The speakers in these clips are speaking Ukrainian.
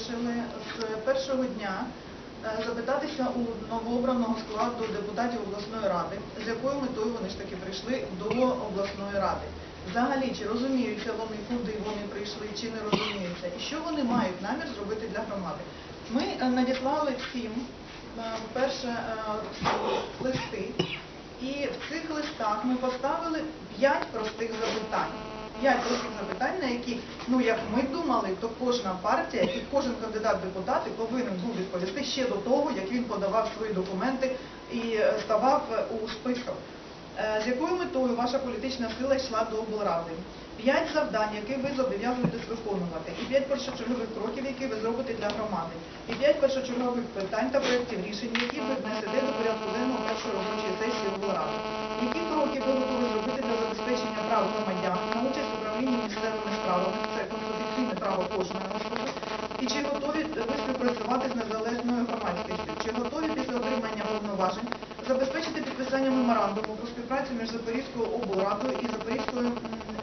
вирішили з першого дня е, запитатися у новообраного складу депутатів обласної ради, з якою метою вони ж таки прийшли до обласної ради. Взагалі, чи розуміються вони, куди вони прийшли, чи не розуміються, і що вони мають намір зробити для громади. Ми е, надіслали всім е, перше листи, і в цих листах ми поставили п'ять простих запитань. П'ять простих запитань, на які, ну як ми думали, то кожна партія і кожен кандидат депутати повинен був відповісти ще до того, як він подавав свої документи і ставав е, у списках. Е, З якою метою ваша політична сила йшла до облради? П'ять завдань, які ви зобов'язуєтесь виконувати, і п'ять першочергових кроків, які ви зробите для громади, і п'ять першочергових питань та проєктів рішень, які ви внесете до порядку денного першої робочої сесії облради. Які кроки ви готові зробити для забезпечення прав громадян право кожної особи. І чи готові ви співпрацювати з незалежною громадськістю? Чи готові після отримання повноважень забезпечити підписання меморандуму про співпрацю між Запорізькою облрадою і Запорізькою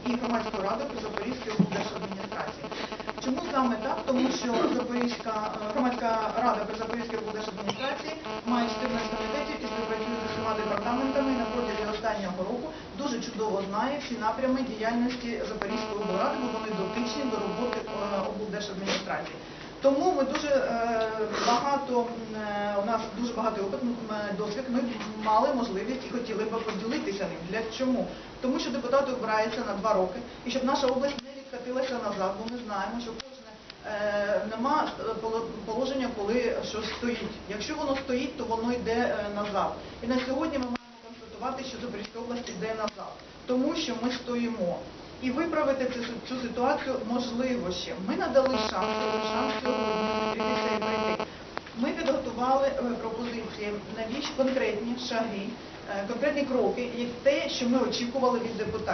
і громадською радою при Запорізькій облдержадміністрації? Чому саме так? Тому що Запорізька е, громадська рада при Запорізькій облдержадміністрації департаментами на протязі останнього року дуже чудово знає всі напрями діяльності Запорізької облради, бо вони дотичні до роботи е, облдержадміністрації. Тому ми дуже е, багато, е, у нас дуже багатий опит, досвід, ми мали можливість і хотіли б поділитися ним. Для чому? Тому що депутати обираються на два роки, і щоб наша область не відкатилася назад, бо ми знаємо, що нема е, положення, коли щось стоїть. Якщо воно стоїть, то воно йде е, назад. І на сьогодні ми маємо констатувати, що Запорізька область йде назад, тому що ми стоїмо. І виправити цю, цю ситуацію можливо ще. Ми надали шанс, шанс сьогодні і прийти. Ми підготували е, пропозиції, навіщо конкретні шаги, е, конкретні кроки, і те, що ми очікували від депутатів.